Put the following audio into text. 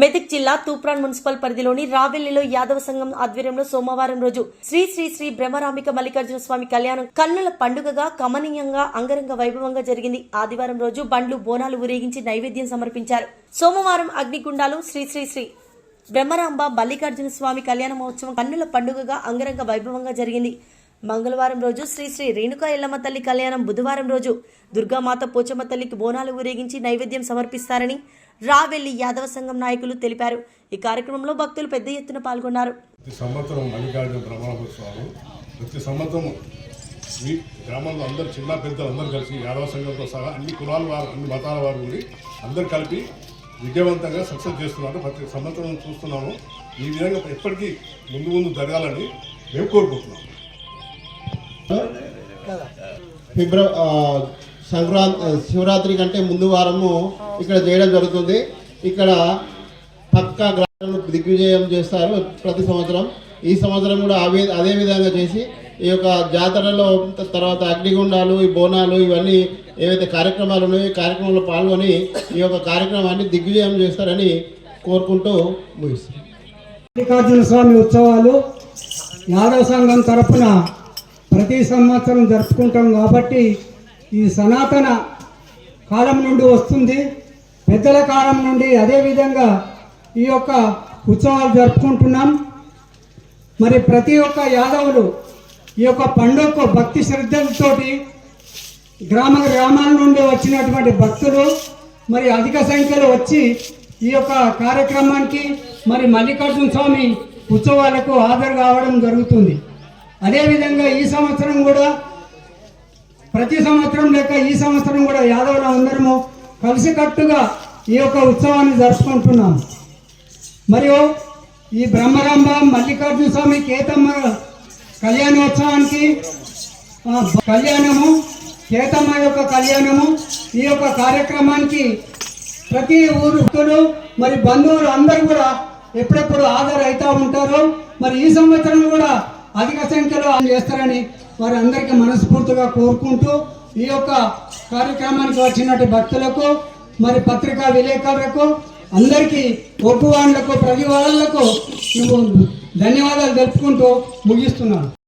మెదక్ జిల్లా తూప్రాన్ మున్సిపల్ పరిధిలోని రావెల్లిలో యాదవ సంఘం ఆధ్వర్యంలో సోమవారం రోజు శ్రీ శ్రీ శ్రీ బ్రహ్మరామిక మల్లికార్జున స్వామి కళ్యాణం కన్నుల పండుగగా కమనీయంగా అంగరంగ వైభవంగా జరిగింది. ఆదివారం రోజు బండ్లు బోనాలు ఊరేగించి నైవేద్యం సమర్పించారు. సోమవారం అగ్నిగుండాలు శ్రీ శ్రీ శ్రీ బ్రహ్మరాంబ మల్లికార్జున స్వామి కళ్యాణ మహోత్సవం కన్నుల పండుగగా అంగరంగ వైభవంగా జరిగింది. మంగళవారం రోజు శ్రీ శ్రీ రేణుకా ఎల్లమ్మ తల్లి కళ్యాణం బుధవారం రోజు దుర్గామాత పోచమ్మ తల్లికి బోనాలు ఊరేగించి నైవేద్యం సమర్పిస్తారని రావెల్లి యాదవ సంఘం నాయకులు తెలిపారు. ఈ కార్యక్రమంలో భక్తులు పెద్ద ఎత్తున పాల్గొన్నారు. ప్రతి సంవత్సరం మల్లికార్జున ప్రతి సంవత్సరం మీ గ్రామంలో అందరు చిన్న పెద్దలు అందరూ కలిసి యాదవ సంఘంతో సహా అన్ని కులాల వారు అన్ని మతాల వారు కూడి అందరు కలిపి విజయవంతంగా సక్సెస్ చేస్తున్నారు ప్రతి సంవత్సరం చూస్తున్నాము. ఈ విధంగా ఎప్పటికీ ముందు ముందు జరగాలని మేము కోరుకుంటున్నాము. ఫిబ్ర సంక్రాంతి శివరాత్రి కంటే ముందు వారము ఇక్కడ చేయడం జరుగుతుంది. ఇక్కడ పక్క గ్రామాలను దిగ్విజయం చేస్తారు ప్రతి సంవత్సరం. ఈ సంవత్సరం కూడా అవే అదే విధంగా చేసి ఈ యొక్క జాతరలో తర్వాత అగ్నిగుండాలు ఈ బోనాలు ఇవన్నీ ఏవైతే కార్యక్రమాలు ఉన్నాయో ఈ కార్యక్రమంలో పాల్గొని ఈ యొక్క కార్యక్రమాన్ని దిగ్విజయం చేస్తారని కోరుకుంటూ ముగిస్తాం మల్లికార్జున స్వామి ఉత్సవాలు యాదవ సంఘం తరఫున ప్రతి సంవత్సరం జరుపుకుంటాం కాబట్టి ఈ సనాతన కాలం నుండి వస్తుంది. పెద్దల కాలం నుండి అదేవిధంగా ఈ యొక్క ఉత్సవాలు జరుపుకుంటున్నాం. మరి ప్రతి ఒక్క యాదవులు ఈ యొక్క పండుగకు భక్తి శ్రద్ధలతోటి గ్రామ గ్రామాల నుండి వచ్చినటువంటి భక్తులు మరి అధిక సంఖ్యలో వచ్చి ఈ యొక్క కార్యక్రమానికి మరి మల్లికార్జున స్వామి ఉత్సవాలకు హాజరు కావడం జరుగుతుంది. అదేవిధంగా ఈ సంవత్సరం కూడా ప్రతి సంవత్సరం లెక్క ఈ సంవత్సరం కూడా యాదవులు అందరము కలిసికట్టుగా ఈ యొక్క ఉత్సవాన్ని జరుపుకుంటున్నాం. మరియు ఈ బ్రహ్మరాంబ మల్లికార్జున స్వామి కేతమ్మ కళ్యాణోత్సవానికి కళ్యాణము కేతమ్మ యొక్క కళ్యాణము ఈ యొక్క కార్యక్రమానికి ప్రతి ఊరు భక్తులు మరి బంధువులు అందరూ కూడా ఎప్పుడెప్పుడు హాజరు అవుతూ ఉంటారు. మరి ఈ సంవత్సరం కూడా అధిక సంఖ్యలో చేస్తారని వారి అందరికీ మనస్ఫూర్తిగా కోరుకుంటూ ఈ యొక్క కార్యక్రమానికి వచ్చినట్టు భక్తులకు మరి పత్రికా విలేకరులకు అందరికీ ఒప్పు వాళ్ళకు ప్రతి వాళ్ళకు ధన్యవాదాలు తెలుపుకుంటూ ముగిస్తున్నాను.